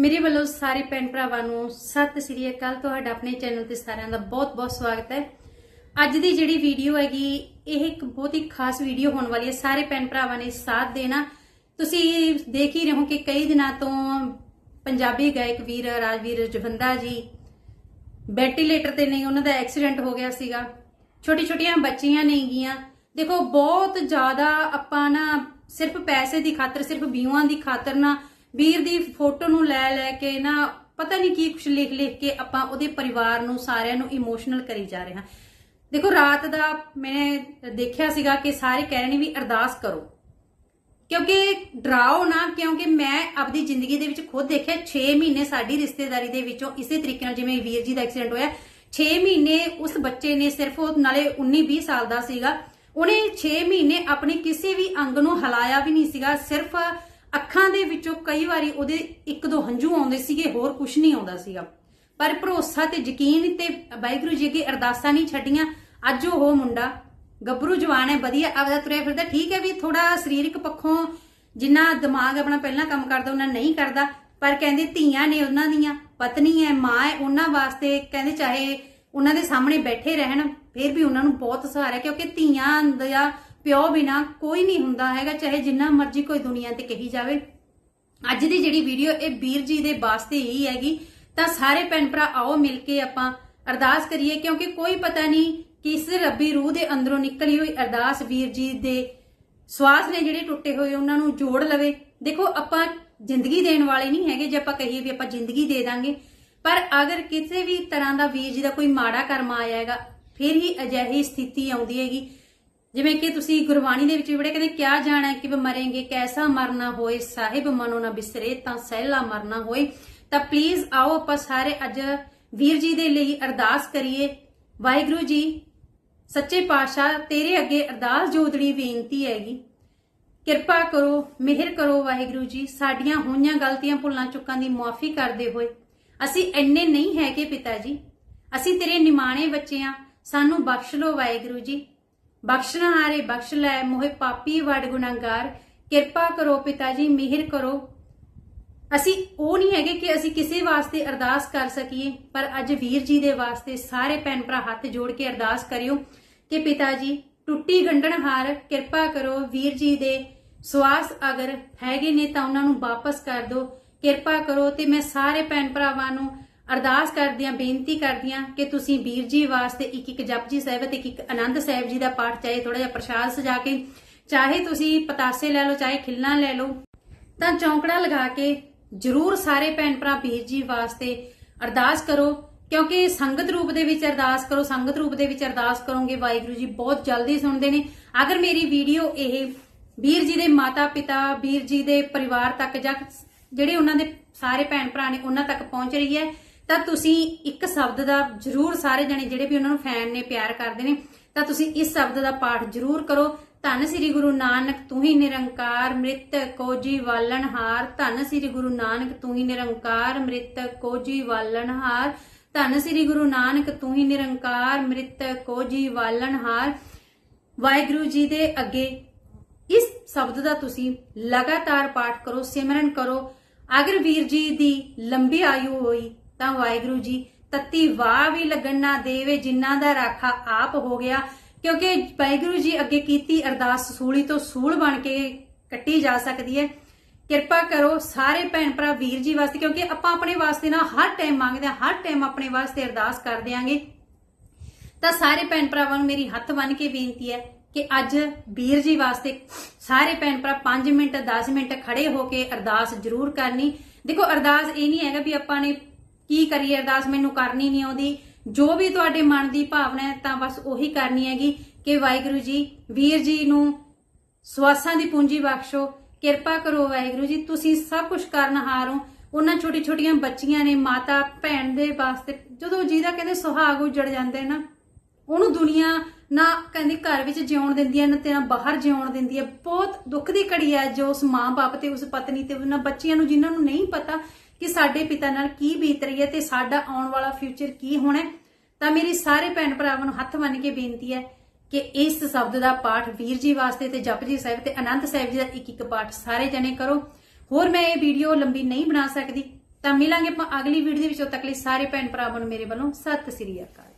ਮੇਰੇ ਵੱਲੋਂ ਸਾਰੇ ਭੈਣ ਭਰਾਵਾਂ ਨੂੰ ਸਤਿ ਸ੍ਰੀ ਅਕਾਲ। ਤੁਹਾਡਾ ਆਪਣੇ ਚੈਨਲ ਤੇ ਸਾਰਿਆਂ ਦਾ ਬਹੁਤ-ਬਹੁਤ ਸਵਾਗਤ ਹੈ। ਅੱਜ ਦੀ ਜਿਹੜੀ ਵੀਡੀਓ ਹੈਗੀ, ਇਹ ਇੱਕ ਬਹੁਤ ਹੀ ਖਾਸ ਵੀਡੀਓ ਹੋਣ ਵਾਲੀ ਹੈ। ਸਾਰੇ ਭੈਣ ਭਰਾਵਾਂ ਨੇ ਸਾਥ ਦੇਣਾ। ਤੁਸੀਂ ਦੇਖ ਹੀ ਰਹੇ ਹੋ ਕਿ ਕਈ ਦਿਨਾਂ ਤੋਂ ਪੰਜਾਬੀ ਗਾਇਕ ਵੀਰ, ਰਾਜਵੀਰ ਜਵੰਦਾ ਜੀ ਵੈਂਟੀਲੇਟਰ ਤੇ ਨਹੀਂ, ਉਹਨਾਂ ਦਾ ਐਕਸੀਡੈਂਟ ਹੋ ਗਿਆ ਸੀਗਾ। ਛੋਟੀ ਛੋਟੀਆਂ ਬੱਚੀਆਂ ਨੇਗੀਆਂ ਦੇਖੋ, ਬਹੁਤ ਜ਼ਿਆਦਾ ਆਪਾਂ ਨਾ ਸਿਰਫ ਪੈਸੇ ਦੀ ਖਾਤਰ, ਸਿਰਫ ਵਿਊਆਂ ਦੀ ਖਾਤਰ ਨਾ ਵੀਰ ਦੀ ਫੋਟੋ ਨੂੰ ਲੈ ਲੈ ਕੇ ਨਾ ਪਤਾ ਨਹੀਂ ਕੀ ਕੁਛ ਲਿਖ ਲਿਖ ਕੇ ਆਪਾਂ ਉਹਦੇ ਪਰਿਵਾਰ ਨੂੰ ਸਾਰਿਆਂ ਨੂੰ ਇਮੋਸ਼ਨਲ ਕਰੀ ਜਾ ਰਹੇ ਹਾਂ। ਦੇਖੋ, ਰਾਤ ਦਾ ਮੈਂ ਦੇਖਿਆ ਸੀਗਾ ਕਿ ਸਾਰੇ ਕਹਿ ਰਹੇ ਨੇ ਵੀ ਅਰਦਾਸ ਕਰੋ। ਕਿਉਂਕਿ ਡਰਾਓ ਨਾ, ਕਿਉਂਕਿ ਮੈਂ ਆਪਣੀ ਜ਼ਿੰਦਗੀ ਦੇ ਵਿੱਚ ਖੁਦ ਦੇਖਿਆ 6 ਮਹੀਨੇ ਸਾਡੀ ਰਿਸ਼ਤੇਦਾਰੀ ਦੇ ਵਿੱਚੋਂ ਇਸੇ ਤਰੀਕੇ ਨਾਲ ਜਿਵੇਂ ਵੀਰ ਜੀ ਦਾ ਐਕਸੀਡੈਂਟ ਹੋਇਆ 6 ਮਹੀਨੇ ਉਸ ਬੱਚੇ ਨੇ ਸਿਰਫ ਉਹ ਨਾਲੇ 19 20 ਸਾਲ ਦਾ ਸੀਗਾ, ਉਹਨੇ 6 ਮਹੀਨੇ ਆਪਣੇ ਕਿਸੇ ਵੀ ਅੰਗ ਨੂੰ ਹਿਲਾਇਆ ਵੀ ਨਹੀਂ ਸੀਗਾ, ਸਿਰਫ ਅੱਖਾਂ ਦੇ ਵਿੱਚੋਂ ਕਈ ਵਾਰੀ ਉਹਦੇ ਇੱਕ ਦੋ ਹੰਝੂ ਆਉਂਦੇ ਸੀਗੇ, ਹੋਰ ਕੁਝ ਨਹੀਂ ਆਉਂਦਾ ਸੀਗਾ। ਪਰ ਭਰੋਸਾ ਤੇ ਯਕੀਨ ਤੇ ਵਾਹਿਗੁਰੂ ਜੀ ਅੱਗੇ ਅਰਦਾਸਾਂ ਨਹੀਂ ਛੱਡੀਆਂ। ਅੱਜ ਉਹ ਮੁੰਡਾ ਗੱਭਰੂ ਜਵਾਨ ਹੈ, ਵਧੀਆ ਆਪਦਾ ਤੁਰਿਆ ਫਿਰਦਾ, ਠੀਕ ਹੈ ਵੀ ਥੋੜਾ ਸਰੀਰਕ ਪੱਖੋਂ ਜਿੰਨਾ ਦਿਮਾਗ ਆਪਣਾ ਪਹਿਲਾਂ ਕੰਮ ਕਰਦਾ, ਉਹਨਾਂ ਨਹੀਂ ਕਰਦਾ। ਪਰ ਕਹਿੰਦੇ ਧੀਆਂ ਨੇ ਉਹਨਾਂ ਦੀਆਂ, ਪਤਨੀ ਹੈ, ਮਾਂ ਹੈ, ਉਹਨਾਂ ਵਾਸਤੇ ਕਹਿੰਦੇ ਚਾਹੇ ਉਹਨਾਂ ਦੇ ਸਾਹਮਣੇ ਬੈਠੇ ਰਹਿਣ, ਫਿਰ ਵੀ ਉਹਨਾਂ ਨੂੰ ਬਹੁਤ ਸਹਾਰਾ ਕਿਉਂਕਿ ਧੀਆਂ ਦਾ ਪਿਓ ਬਿਨਾ ਕੋਈ ਨਹੀਂ ਹੁੰਦਾ ਹੈਗਾ, ਚਾਹੇ ਜਿੰਨਾ ਮਰਜ਼ੀ ਕੋਈ ਦੁਨੀਆ ਤੇ ਕਹੀ ਜਾਵੇ। ਅੱਜ ਦੀ ਜਿਹੜੀ ਵੀਡੀਓ, ਇਹ ਵੀਰ ਜੀ ਦੇ ਵਾਸਤੇ ਹੀ ਹੈਗੀ। ਤਾਂ ਸਾਰੇ ਭੈਣ ਭਰਾ ਆਓ ਮਿਲ ਕੇ ਆਪਾਂ ਅਰਦਾਸ ਕਰੀਏ, ਕਿਉਂਕਿ ਕੋਈ ਪਤਾ ਨਹੀਂ ਕਿਸ ਰੱਬੀ ਰੂਹ ਦੇ ਅੰਦਰੋਂ ਨਿਕਲੀ ਹੋਈ ਅਰਦਾਸ ਵੀਰ ਜੀ ਦੇ ਸਵਾਸ ਨੇ ਜਿਹੜੇ ਟੁੱਟੇ ਹੋਏ, ਉਹਨਾਂ ਨੂੰ ਜੋੜ ਲਵੇ। ਦੇਖੋ, ਆਪਾਂ ਜ਼ਿੰਦਗੀ ਦੇਣ ਵਾਲੇ ਨਹੀਂ ਹੈਗੇ, ਜੇ ਆਪਾਂ ਕਹੀਏ ਵੀ ਆਪਾਂ ਜ਼ਿੰਦਗੀ ਦੇ ਦਾਂਗੇ। ਪਰ ਅਗਰ ਕਿਸੇ ਵੀ ਤਰ੍ਹਾਂ ਦਾ ਵੀਰ ਜੀ ਦਾ ਕੋਈ ਮਾੜਾ ਕਰਮ ਆਇਆ ਹੈਗਾ, ਫਿਰ ਹੀ ਅਜਿਹੀ ਸਥਿਤੀ ਆਉਂਦੀ ਹੈਗੀ। ਜਿਵੇਂ ਕਿ ਤੁਸੀਂ ਗੁਰਬਾਣੀ ਦੇ ਵਿੱਚ ਜਿਹੜੇ ਕਹਿੰਦੇ ਕਿਆ ਜਾਣਾ ਕਿ ਮਰेंगे ਕੈਸਾ ਮਰਨਾ ਹੋਏ, ਸਾਹਿਬ ਮਨੋ ਨਾ ਬਿਸਰੇ, ਤਾਂ ਸਹਿਲਾ ਮਰਨਾ ਹੋਏ। ਤਾਂ ਪਲੀਜ਼ ਆਓ ਆਪਾਂ ਸਾਰੇ ਅੱਜ ਵੀਰ ਜੀ ਦੇ ਲਈ ਅਰਦਾਸ ਕਰੀਏ। ਵਾਹਿਗੁਰੂ ਜੀ, ਸੱਚੇ ਪਾਤਸ਼ਾਹ, ਤੇਰੇ ਅੱਗੇ ਅਰਦਾਸ ਜੋਦੜੀ ਬੇਨਤੀ ਹੈਗੀ। ਕਿਰਪਾ ਕਰੋ, ਮਿਹਰ ਕਰੋ ਵਾਹਿਗੁਰੂ ਜੀ, ਸਾਡੀਆਂ ਹੋਈਆਂ ਗਲਤੀਆਂ ਭੁੱਲਾਂ ਚੁੱਕਾਂ ਦੀ ਮੁਆਫੀ ਕਰਦੇ ਹੋਏ। ਅਸੀਂ ਇੰਨੇ ਨਹੀਂ ਹੈਗੇ ਪਿਤਾ ਜੀ। ਅਸੀਂ ਤੇਰੇ ਨਿਮਾਣੇ ਬੱਚੇ ਆ, ਸਾਨੂੰ ਬਖਸ਼ ਲੋ ਵਾਹਿਗੁਰੂ ਜੀ। ਬਖਸ਼ਣਾ ਹਾਰੇ, ਬਖਸ਼ ਲੈ, ਮੋਹਿ ਪਾਪੀ ਵਡ ਗੁਨਾਹਗਾਰ। ਕਿਰਪਾ ਕਰੋ ਪਿਤਾ ਜੀ ਮਿਹਰ ਕਰੋ। ਅਸੀਂ ਉਹ ਨਹੀਂ ਹੈਗੇ ਕਿ ਅਸੀਂ ਕਿਸੇ ਵਾਸਤੇ ਅਰਦਾਸ ਕਰ ਸਕੀਏ, ਪਰ ਅੱਜ ਵੀਰ ਜੀ ਦੇ ਵਾਸਤੇ ਸਾਰੇ ਭੈਣ ਭਰਾ ਹੱਥ ਜੋੜ ਕੇ ਅਰਦਾਸ ਕਰਿਓ ਕਿ ਪਿਤਾ ਜੀ ਟੁੱਟੀ ਗੰਢਣਹਾਰ ਕਿਰਪਾ ਕਰੋ, ਵੀਰ ਜੀ ਦੇ ਸਵਾਸ ਅਗਰ ਹੈਗੇ ਨੇ ਤਾਂ ਉਹਨਾਂ ਨੂੰ ਵਾਪਸ ਕਰ ਦਿਓ। ਕਿਰਪਾ ਕਰੋ ਤੇ ਮੈਂ ਸਾਰੇ ਭੈਣ ਭਰਾਵਾਂ ਨੂੰ ਅਰਦਾਸ ਕਰਦਿਆਂ, ਬੇਨਤੀ ਕਰਦੀਆਂ ਕਿ ਤੁਸੀਂ ਵੀਰ ਜੀ ਵਾਸਤੇ ਇੱਕ ਇੱਕ ਜਪਜੀ ਸਾਹਿਬ ਤੇ ਇੱਕ ਇੱਕ ਆਨੰਦ ਸਾਹਿਬ ਜੀ ਦਾ ਪਾਠ ਚਾਹੇ ਥੋੜਾ ਜਿਹਾ ਪ੍ਰਸ਼ਾਦ ਸਜਾ ਕੇ, ਚਾਹੇ ਤੁਸੀਂ ਪਤਾਸੇ ਲੈ ਲਓ, ਚਾਹੇ ਖਿੱਲਾਂ ਲੈ ਲਓ, ਤਾਂ ਚੌਂਕੜਾ ਲਗਾ ਕੇ ਜਰੂਰ ਸਾਰੇ ਭੈਣ ਭਰਾ ਵੀਰ ਜੀ ਵਾਸਤੇ ਅਰਦਾਸ ਕਰੋ, ਕਿਉਂਕਿ ਸੰਗਤ ਰੂਪ ਦੇ ਵਿੱਚ ਅਰਦਾਸ ਕਰੋ, ਸੰਗਤ ਰੂਪ ਦੇ ਵਿੱਚ ਅਰਦਾਸ ਕਰੋਗੇ, ਵਾਹਿਗੁਰੂ ਜੀ ਬਹੁਤ ਜਲਦੀ ਸੁਣਦੇ ਨੇ। ਅਗਰ ਮੇਰੀ ਵੀਡੀਓ ਇਹ ਵੀਰ ਜੀ ਦੇ ਮਾਤਾ ਪਿਤਾ ਵੀਰ ਜੀ ਦੇ ਪਰਿਵਾਰ ਤੱਕ ਜਾਂ ਜਿਹੜੇ ਉਹਨਾਂ ਦੇ ਸਾਰੇ ਭੈਣ ਭਰਾ ਨੇ, ਉਹਨਾਂ ਤੱਕ ਪਹੁੰਚ ਰਹੀ ਹੈ ਤਾਂ ਤੁਸੀਂ ਇੱਕ ਸ਼ਬਦ ਦਾ ਜਰੂਰ ਸਾਰੇ ਜਣੇ ਜਿਹੜੇ ਵੀ ਉਹਨਾਂ ਨੂੰ ਫੈਨ ਨੇ, ਪਿਆਰ ਕਰਦੇ ਨੇ, ਤਾਂ ਤੁਸੀਂ ਇਸ ਸ਼ਬਦ ਦਾ ਪਾਠ ਜਰੂਰ ਕਰੋ। ਧੰਨ ਸ੍ਰੀ ਗੁਰੂ ਨਾਨਕ, ਤੂੰ ਹੀ ਨਿਰੰਕਾਰ ਮ੍ਰਿਤ ਕੋਜੀ ਵਾਲਣਹਾਰ ਧੰਨ ਸ੍ਰੀ ਗੁਰੂ ਨਾਨਕ, ਤੂੰ ਹੀ ਨਿਰੰਕਾਰ ਮ੍ਰਿਤ ਕੋਜੀ ਵਾਲਣਹਾਰ ਧੰਨ ਸ੍ਰੀ ਗੁਰੂ ਨਾਨਕ, ਤੂੰ ਹੀ ਨਿਰੰਕਾਰ ਮ੍ਰਿਤ ਕੋਜੀ ਵਾਲਣਹਾਰ ਵਾਹਿਗੁਰੂ ਜੀ ਦੇ ਅੱਗੇ ਇਸ ਸ਼ਬਦ ਦਾ ਤੁਸੀਂ ਲਗਾਤਾਰ ਪਾਠ ਕਰੋ, ਸਿਮਰਨ ਕਰੋ। ਅਗਰ ਵੀਰ ਜੀ ਦੀ ਲੰਬੀ ਆਯੂ ਹੋਈ ਤਾਂ ਵਾਹਿਗੁਰੂ ਜੀ, ਤੱਤੀ ਵਾਹ ਵੀ ਲੱਗਣ ਨਾ ਦੇਵੇ ਜਿਨ੍ਹਾਂ ਦਾ ਰਾਖਾ ਆਪ ਹੋ ਗਿਆ। ਕਿਉਂਕਿ ਵਾਹਿਗੁਰੂ ਜੀ ਅੱਗੇ ਕੀਤੀ ਅਰਦਾਸ ਸੂਲੀ ਤੋਂ ਸੂਲ ਬਣ ਕੇ ਕੱਟੀ ਜਾ ਸਕਦੀ ਹੈ। ਕਿਰਪਾ ਕਰੋ ਸਾਰੇ ਭੈਣ ਭਰਾ ਵੀਰ ਜੀ ਵਾਸਤੇ, ਕਿਉਂਕਿ ਆਪਾਂ ਆਪਣੇ ਵਾਸਤੇ ਨਾ ਹਰ ਟਾਈਮ ਮੰਗਦੇ ਹਾਂ, ਹਰ ਟਾਈਮ ਆਪਣੇ ਵਾਸਤੇ ਅਰਦਾਸ ਕਰਦੇ ਆਂਗੇ ਤਾਂ ਸਾਰੇ ਭੈਣ ਭਰਾਵਾਂ ਨੂੰ ਮੇਰੀ ਹੱਥ ਬੰਨ ਕੇ ਬੇਨਤੀ ਹੈ ਕਿ ਅੱਜ ਵੀਰ ਜੀ ਵਾਸਤੇ ਸਾਰੇ ਭੈਣ ਭਰਾ 5 ਮਿੰਟ 10 ਮਿੰਟ ਖੜੇ ਹੋ ਕੇ ਅਰਦਾਸ ਜ਼ਰੂਰ ਕਰਨੀ। ਦੇਖੋ, ਅਰਦਾਸ ਇਹ ਨਹੀਂ ਹੈਗਾ ਵੀ ਆਪਾਂ ਨੇ ਕੀ ਕਰੀਏ, ਅਰਦਾਸ ਮੈਨੂੰ ਕਰਨੀ ਨਹੀਂ ਆਉਂਦੀ। ਜੋ ਵੀ ਤੁਹਾਡੇ ਮਨ ਦੀ ਭਾਵਨਾ ਹੈ, ਤਾਂ ਬਸ ਉਹੀ ਕਰਨੀ ਹੈਗੀ ਕਿ ਵਾਹਿਗੁਰੂ ਜੀ, ਵੀਰ ਜੀ ਨੂੰ ਸਵਾਸਾਂ ਦੀ ਪੂੰਜੀ ਬਖਸ਼ੋ। ਕਿਰਪਾ ਕਰੋ ਵਾਹਿਗੁਰੂ ਜੀ, ਤੁਸੀਂ ਸਭ ਕੁਝ ਕਰਨਹਾਰ ਹੋ। ਉਹਨਾਂ ਛੋਟੀ ਛੋਟੀਆਂ ਬੱਚੀਆਂ ਨੇ, ਮਾਤਾ, ਭੈਣ ਦੇ ਵਾਸਤੇ, ਜਦੋਂ ਜਿਹਦਾ ਕਹਿੰਦੇ ਸੁਹਾਗ ਉਜੜ ਜਾਂਦੇ ਨਾ, ਉਹਨੂੰ ਦੁਨੀਆ ਨਾ ਕਹਿੰਦੀ ਘਰ ਵਿੱਚ ਜਿਉਣ ਦਿੰਦੀ ਹੈ, ਨਾ ਤੇ ਨਾ ਬਾਹਰ ਜਿਉਣ ਦਿੰਦੀ ਹੈ। ਬਹੁਤ ਦੁੱਖ ਦੀ ਘੜੀ ਹੈ ਜੋ ਉਸ ਮਾਂ-ਬਾਪ ਤੇ ਉਸ ਪਤਨੀ ਤੇ ਉਹਨਾਂ ਬੱਚਿਆਂ ਨੂੰ, ਜਿਨ੍ਹਾਂ ਨੂੰ ਨਹੀਂ ਪਤਾ ਕਿ ਸਾਡੇ ਪਿਤਾ ਨਾਲ ਕੀ ਬੀਤ ਰਹੀ ਹੈ ਤੇ ਸਾਡਾ ਆਉਣ ਵਾਲਾ ਫਿਊਚਰ ਕੀ ਹੋਣਾ ਤਾਂ ਮੇਰੀ ਸਾਰੇ ਭੈਣ ਭਰਾਵਾਂ ਨੂੰ ਹੱਥ ਬੰਨ ਕੇ ਬੇਨਤੀ ਹੈ ਕਿ ਇਸ ਸ਼ਬਦ ਦਾ ਪਾਠ ਵੀਰ ਜੀ ਵਾਸਤੇ ਤੇ ਜਪਜੀ ਸਾਹਿਬ ਤੇ ਆਨੰਦ ਸਾਹਿਬ ਜੀ ਦਾ ਇੱਕ ਇੱਕ ਪਾਠ ਸਾਰੇ ਜਣੇ ਕਰੋ। ਹੋਰ ਮੈਂ ਇਹ ਵੀਡੀਓ ਲੰਬੀ ਨਹੀਂ ਬਣਾ ਸਕਦੀ, ਤਾਂ ਮਿਲਾਂਗੇ ਆਪਾਂ ਅਗਲੀ ਵੀਡੀਓ ਦੇ ਵਿੱਚ ਤੱਕ ਲਈ ਸਾਰੇ ਭੈਣ ਭਰਾਵਾਂ ਨੂੰ ਮੇਰੇ ਵੱਲੋਂ ਸਤਿ ਸ੍ਰੀ ਅਕਾਲ।